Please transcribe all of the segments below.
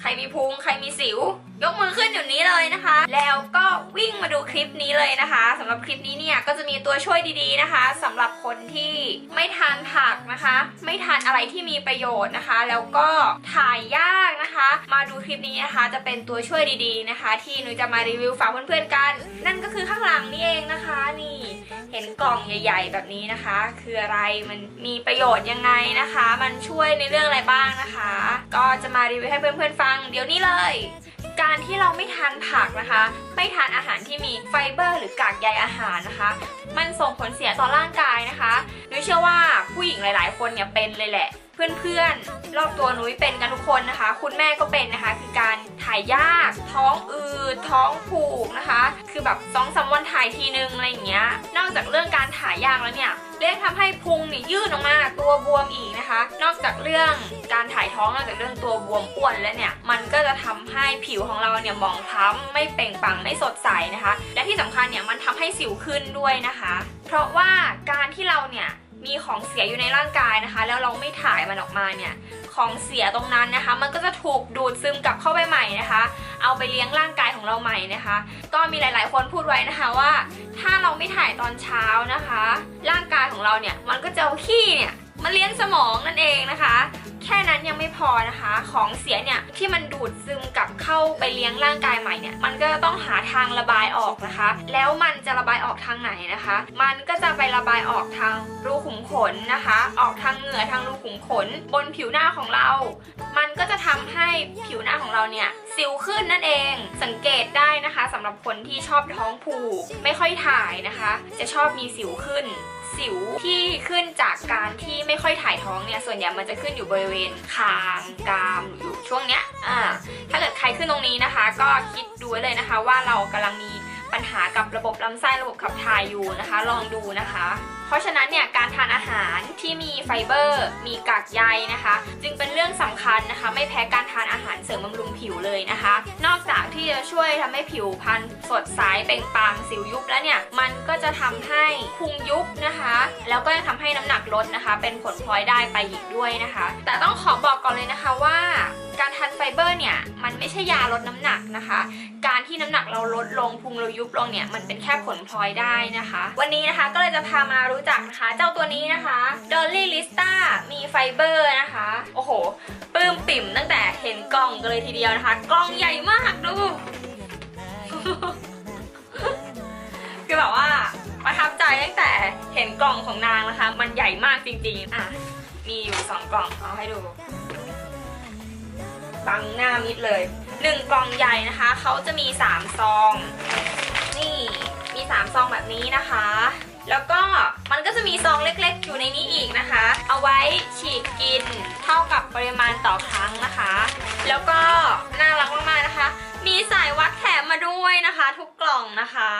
ใครมีพุงใครมีสิว ยกมือขึ้นอยู่นี้เลยนะคะ แล้วก็วิ่งมาดูคลิปนี้เลยนะคะสำหรับคลิปนี้เนี่ยก็จะมีตัวช่วยดีๆนะคะสำหรับคนที่ไม่ทานผักนะคะ ไม่ทานอะไรที่มีประโยชน์นะคะ แล้วก็ถ่ายยากนะคะ มาดูคลิปนี้นะคะ จะเป็นตัวช่วยดีๆนะคะ ที่หนูจะมารีวิวฝากเพื่อนๆกัน นั่นก็คือข้างหลังนี่เองนะคะนี่เห็นกล่องใหญ่ ๆ แบบนี้นะคะ คืออะไรมันมีประโยชน์ยังไงนะคะ มันช่วยในเรื่องอะไรบ้างนะคะ ก็จะมารีวิวให้เพื่อนๆฟังเดี๋ยวนี้เลย การที่เราไม่ทานผักนะคะ ไม่ทานอาหารที่มีไฟเบอร์ หรือกากใยอาหารนะคะ มันส่งผลเสียต่อร่างกายนะคะนุ้ยเชื่อว่าผู้หญิงหลาย ๆ คนเนี่ยเป็นเลยแหละ เพื่อนๆรอบตัวนุ้ยเป็นกันทุกคนนะคะ คุณแม่ก็เป็นนะคะ คือการถ่ายยากท้องอื ท้องผูกนะคะ คือแบบสองสามวันถ่ายทีนึงอะไรอย่างเงี้ย นอกจากเรื่องการถ่ายยากแล้วเนี่ยเรื่องทำให้พุงเนี่ยยืดออกมาตัวบวมอีกนะคะ นอกจากเรื่องการถ่ายท้องนอกจากเรื่องตัวบวมอ้วนแล้วเนี่ยมันก็จะทำให้ผิวของเราเนี่ยหมองคล้ำไม่เปล่งปลั่งไม่สดใสนะคะ และที่สำคัญเนี่ยมันทำให้สิวขึ้นด้วยนะคะ เพราะว่าการที่เราเนี่ยมีของเสียอยู่ในร่างกายนะคะ แล้วเราไม่ถ่ายมันออกมาเนี่ยของเสียตรงนั้นนะคะ มันก็จะถูกดูดซึมกลับเข้าไปใหม่นะคะ เอาไปเลี้ยงร่างกายของเราใหม่นะคะ ก็มีหลาย ๆ คนพูดไว้นะคะว่า ถ้าเราไม่ถ่ายตอนเช้านะคะ ร่างกายของเราเนี่ยมันก็จะเอาขี้เนี่ยมาเลี้ยงสมองนั่นเองนะคะ แค่นั้นยังไม่พอนะคะ ของเสียเนี่ยที่มันดูดซึมกลับเข้าไปเลี้ยงร่างกายใหม่เนี่ย มันก็ต้องหาทางระบายออกนะคะ แล้วมันจะระบายออกทางไหนนะคะ มันก็จะไประบายออกทางรูขุมขนนะคะ ออกทางเหงื่อทางรูขุมขน บนผิวหน้าของเรา มันก็จะทำให้ผิวหน้าของเราเนี่ยสิวขึ้นนั่นเอง สังเกตได้นะคะสำหรับคนที่ชอบท้องผูกไม่ค่อยถ่ายนะคะ จะชอบมีสิวขึ้น สิวที่ขึ้นจากการที่ไม่ค่อยถ่ายท้องเนี่ยส่วนใหญ่มันจะขึ้นอยู่บริเวณคางกรามอยู่ช่วงเนี้ยอ่าถ้าเกิดใครขึ้นตรงนี้นะคะ ก็คิดดูเลยนะคะ ว่าเรากำลังมีปัญหากับระบบลำไส้ระบบขับถ่ายอยู่นะคะ ลองดูนะคะ เพราะฉะนั้นเนี่ยการทานอาหารที่มีไฟเบอร์ มีกากใยนะคะ จึงเป็นเรื่องสำคัญนะคะ ไม่แพ้การทานอาหารเสริมบำรุงผิวเลยนะคะ นอกจาก จะช่วยทำให้ผิวพรรณสดใสเปล่งปลั่งสิวยุบแล้วเนี่ย มันก็จะทำให้พุงยุบนะคะ แล้วก็จะทำให้น้ำหนักลดนะคะ เป็นผลพลอยได้ไปอีกด้วยนะคะ แต่ต้องขอบอกก่อนเลยนะคะว่าการทานไฟเบอร์เนี่ย มันไม่ใช่ยาลดน้ำหนักนะคะ ที่น้ำหนักเราลดลงพุงเรายุบลงเนี่ยมันเป็นแค่ผลพลอยได้นะคะ วันนี้นะคะก็เลยจะพามารู้จักนะคะ เจ้าตัวนี้นะคะ Dolly Lista มีไฟเบอร์นะคะ โอ้โหปลื้มปิ่มตั้งแต่เห็นกล่องกันเลยทีเดียวนะคะ กล่องใหญ่มากดูคือแบบว่าประทับใจตั้งแต่เห็นกล่องของนางนะคะ มันใหญ่มากจริงๆ อะ มีอยู่สองกล่องเอาให้ดู บังหน้ามิดเลยหนึ่งกล่องใหญ่นะคะเขาจะมี3ซอง นี่มี3ซองแบบนี้นะคะ แล้วก็มันก็จะมีซองเล็กๆ อยู่ในนี้อีกนะคะ เอาไว้ฉีกกินเท่ากับปริมาณต่อครั้งนะคะ แล้วก็น่ารักมากๆนะคะ มีสายวัดแถมมาด้วยนะคะ ทุกกล่องนะคะ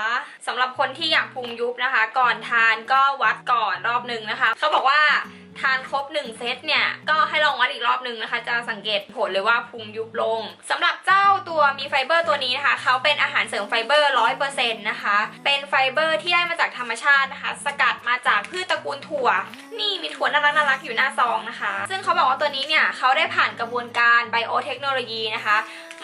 สำหรับคนที่อยากพุงยุบนะคะ ก่อนทานก็วัดก่อนรอบหนึ่งนะคะเขาบอกว่า ทานครบ 1 เซตเนี่ย ก็ให้ลองวัดอีกรอบนึงนะคะ จะสังเกตผลเลยว่าพุงยุบลงสำหรับเจ้าตัวมีไฟเบอร์ตัวนี้นะคะเขาเป็นอาหารเสริมไฟเบอร์100%นะคะ เป็นไฟเบอร์ที่ได้มาจากธรรมชาตินะคะ สกัดมาจากพืชตระกูลถั่ว นี่มีถั่วน่ารักน่ารักอยู่หน้าซองนะคะ ซึ่งเขาบอกว่าตัวนี้เนี่ยเขาได้ผ่านกระบวนการไบโอเทคโนโลยีนะคะ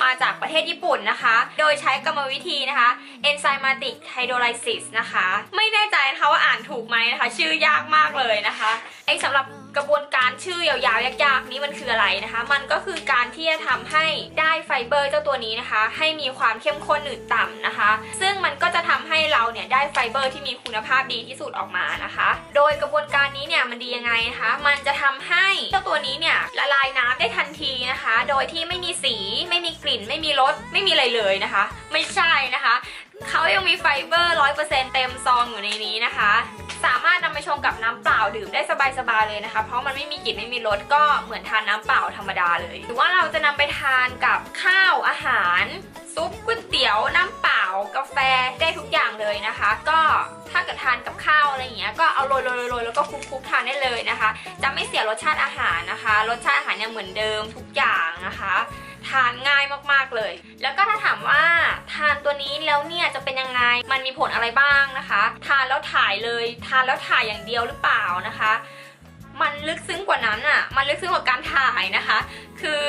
มาจากประเทศญี่ปุ่นนะคะ โดยใช้กรรมวิธีนะคะ enzymatic hydrolysis นะคะ ไม่แน่ใจนะคะว่าอ่านถูกไหมนะคะ ชื่อยากมากเลยนะคะไอสำหรับ กระบวนการชื่อยาวๆยากๆ นี้มันคืออะไรนะคะ มันก็คือการที่จะทำให้ได้ไฟเบอร์เจ้าตัวนี้นะคะ ให้มีความเข้มข้นหนืดต่ำนะคะ ซึ่งมันก็จะทำให้เราเนี่ยได้ไฟเบอร์ที่มีคุณภาพดีที่สุดออกมานะคะ โดยกระบวนการนี้เนี่ยมันดียังไงนะคะ มันจะทำให้เจ้าตัวนี้เนี่ยละลายน้ำได้ทันทีนะคะ โดยที่ไม่มีสี ไม่มีกลิ่น ไม่มีรส ไม่มีอะไรเลยนะคะ ไม่ใช่นะคะเขายังมีไฟเบอร์ 100%เต็มซองอยู่ในนี้นะคะ ไปชงกับน้ำเปล่าดื่มได้สบายๆเลยนะคะ เพราะมันไม่มีกลิ่นไม่มีรสก็เหมือนทานน้ำเปล่าธรรมดาเลย หรือว่าเราจะนำไปทานกับข้าวอาหาร ซุปก๋วยเตี๋ยวน้ำเปล่ากาแฟได้ทุกอย่างเลยนะคะ ก็ถ้าเกิดทานกับข้าวอะไรอย่างเงี้ยก็เอาโรยโรยโรยแล้วก็คลุกๆทานได้เลยนะคะ จะไม่เสียรสชาติอาหารนะคะ รสชาติอาหารยังเหมือนเดิมทุกอย่างนะคะ ทานง่ายมากๆเลย แล้วก็ถ้าถามว่าทานตัวนี้แล้วเนี่ยจะเป็นยังไง มันมีผลอะไรบ้างนะคะ ทานแล้วถ่ายเลย ทานแล้วถ่ายอย่างเดียวหรือเปล่านะคะ มันลึกซึ้งกว่านั้นอะ มันลึกซึ้งกว่าการถ่ายนะคะ คือ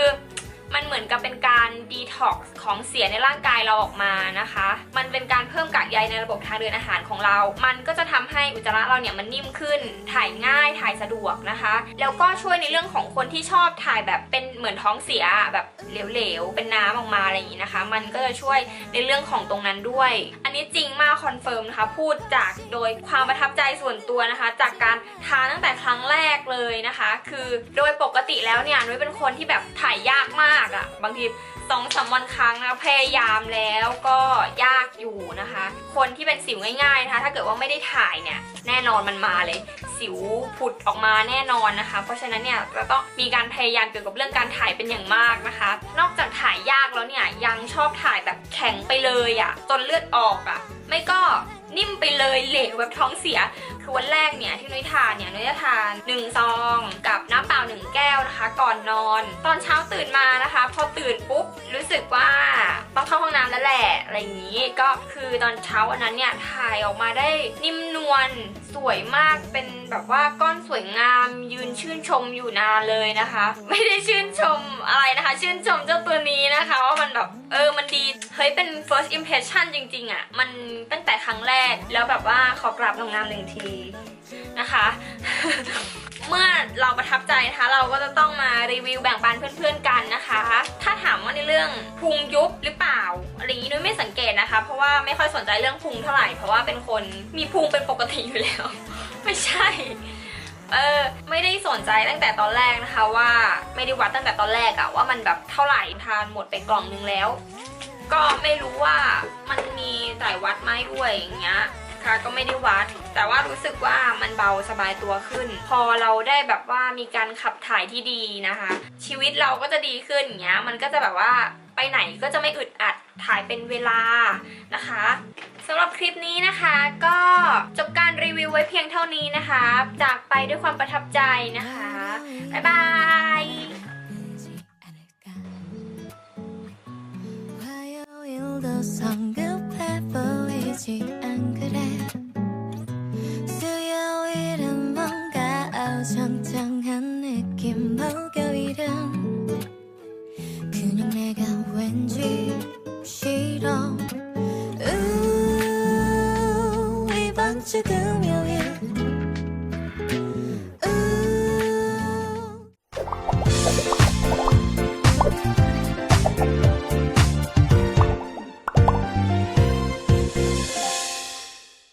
มันเหมือนกับเป็นการดีท็อกซ์ของเสียในร่างกายเราออกมานะคะ มัน ยในระบบทางเดินอาหารของเรา มันก็จะทำให้อุจจาระเราเนี่ยมันนิ่มขึ้น ถ่ายง่าย ถ่ายสะดวกนะคะ แล้วก็ช่วยในเรื่องของคนที่ชอบถ่ายแบบเป็นเหมือนท้องเสียแบบเหลวๆ เป็นน้ำออกมาอะไรอย่างนี้นะคะ มันก็จะช่วยในเรื่องของตรงนั้นด้วย อันนี้จริงมากคอนเฟิร์มนะคะ พูดจากโดยความประทับใจส่วนตัวนะคะ จากการทานตั้งแต่ครั้งแรกเลยนะคะ คือโดยปกติแล้วเนี่ยนุ้ยเป็นคนที่แบบถ่ายยากมากอะ่ะบางทีสองสามวันครั้งนะพยายามแล้วก็ยากอยู่นะคะคนที่เป็นสิวง่ายๆนะคะถ้าเกิดว่าไม่ได้ถ่ายเนี่ยแน่นอนมันมาเลย สิวผุดออกมาแน่นอนนะคะ เพราะฉะนั้นเนี่ยเราต้องมีการพยายามเกี่ยวกับเรื่องการถ่ายเป็นอย่างมากนะคะ นอกจากถ่ายยากแล้วเนี่ยยังชอบถ่ายแบบแข็งไปเลยอะ่ะจนเลือดออกอะ่ะไม่ก็ นิ่มไปเลยเหลวแบบท้องเสีย คือวันแรกเนี่ยที่นุ้ยทานเนี่ยนุ้ยจะทาน1ซองกับน้ำเปล่า1แก้วนะคะ ก่อนนอน ตอนเช้าตื่นมานะคะ พอตื่นปุ๊บรู้สึกว่าต้องเข้าห้องน้ำแล้วแหละอะไรอย่างนี้ก็คือตอนเช้าวันนั้นเนี่ยถ่ายออกมาได้นิ่มนวลสวยมากเป็นแบบว่าก้อนสวยงามยืนชื่นชมอยู่นานเลยนะคะ ไม่ได้ชื่นชมอะไรนะคะ ชื่นชมเจ้าตัวนี้นะคะว่ามันแบบเออมันดีเฮ้ยเป็น first impression จริงๆอะ่ะมันตั้งแต่ครั้งแรกแล้วแบบว่าขอกราบงามๆหนึ่งทีนะคะ เมื่อเราประทับใจนะคะ เราก็จะต้องมารีวิวแบ่งปันเพื่อนๆกันนะคะ ถ้าถามว่าในเรื่องพุงยุบหรือเปล่าอะไรอย่างนี้นุ้ยไม่สังเกตนะคะ เพราะว่าไม่ค่อยสนใจเรื่องพุงเท่าไหร่ เพราะว่าเป็นคนมีพุงเป็นปกติอยู่แล้ว ไม่ใช่เออไม่ได้สนใจตั้งแต่ตอนแรกนะคะว่าไม่ได้วัดตั้งแต่ตอนแรกอะว่ามันแบบเท่าไหร่ทานหมดไปกล่องนึงแล้ว ก็ไม่รู้ว่ามันมีสายวัดไหมด้วยอย่างเงี้ยค่ะก็ไม่ได้วัด แต่ว่ารู้สึกว่ามันเบาสบายตัวขึ้น พอเราได้แบบว่ามีการขับถ่ายที่ดีนะคะ ชีวิตเราก็จะดีขึ้นอย่างเงี้ยมันก็จะแบบว่าไปไหนก็จะไม่อึดอัดถ่ายเป็นเวลานะคะสำหรับคลิปนี้นะคะก็จบการรีวิวไว้เพียงเท่านี้นะคะ จากไปด้วยความประทับใจนะคะ บ๊ายบาย 성급해 보이지 않 그래. 수요일은 뭔가 어정쩡한 느낌 목요일은 그냥 내가 왠지 싫어. 우 이번 주 금요일